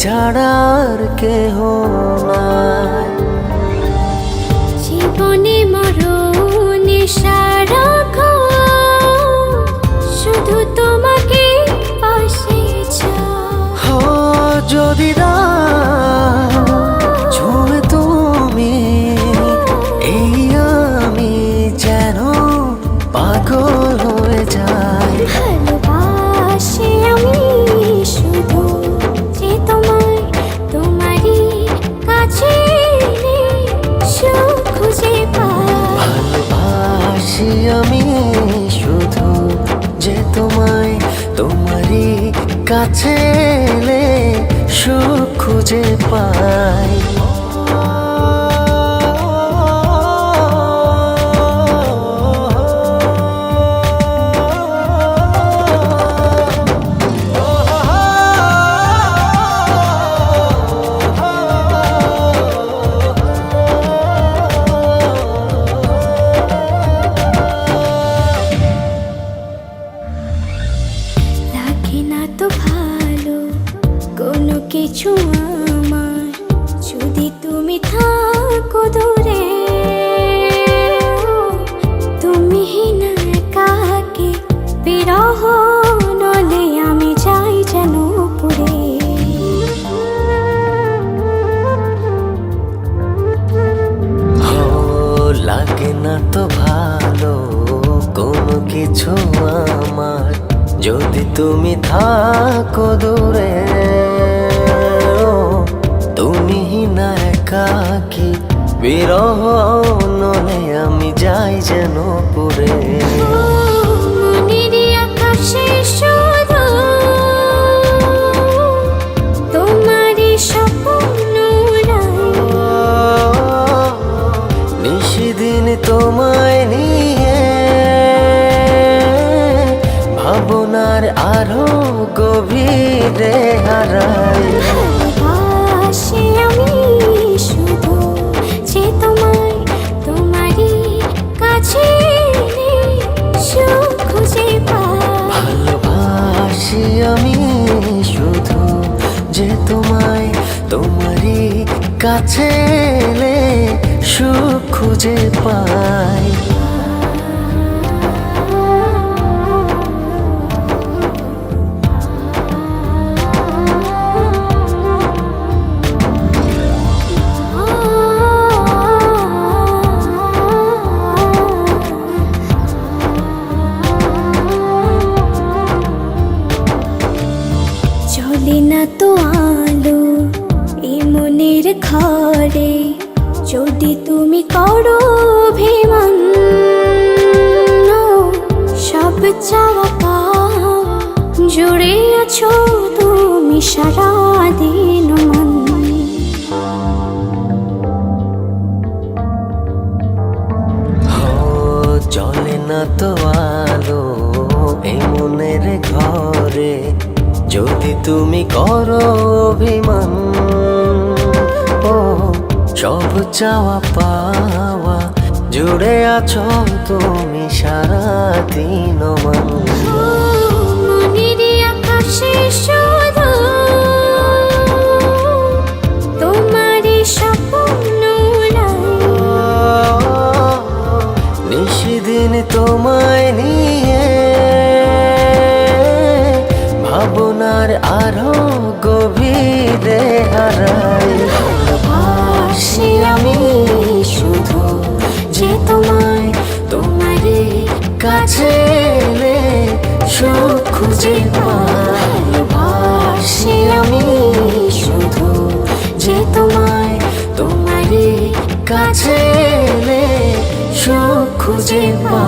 তুমি ছাড়ার কেহ নাই। জীবনে মরণে সারাক্ষণ তোমারই কাছে এলে সুখ খুঁজে পাই। কিছু আমার। যদি তুমি থাকো দূরে তুমি না একাকি বিরহ নলে আমি যাই যেন পুরে। আকাশে শুধু গভীরে হারাই। আমি শুধু যে তোমায় তোমারই কাছে এনে সুখ খুঁজে পাই। ভালোবাসি আমি শুধু যে তোমায় তোমারই কাছে ঘরে যদি তুমি করো অভিমান, সব চাওয়া জুড়ে আছো তুমি সারা দিন ও চলে না তো আলো এই ঘরে। যদি তুমি করো অভিমান চাওয়া পাওয়া জুড়ে আছো তুমি সারা দিন কাছে সুখ খুঁজে পা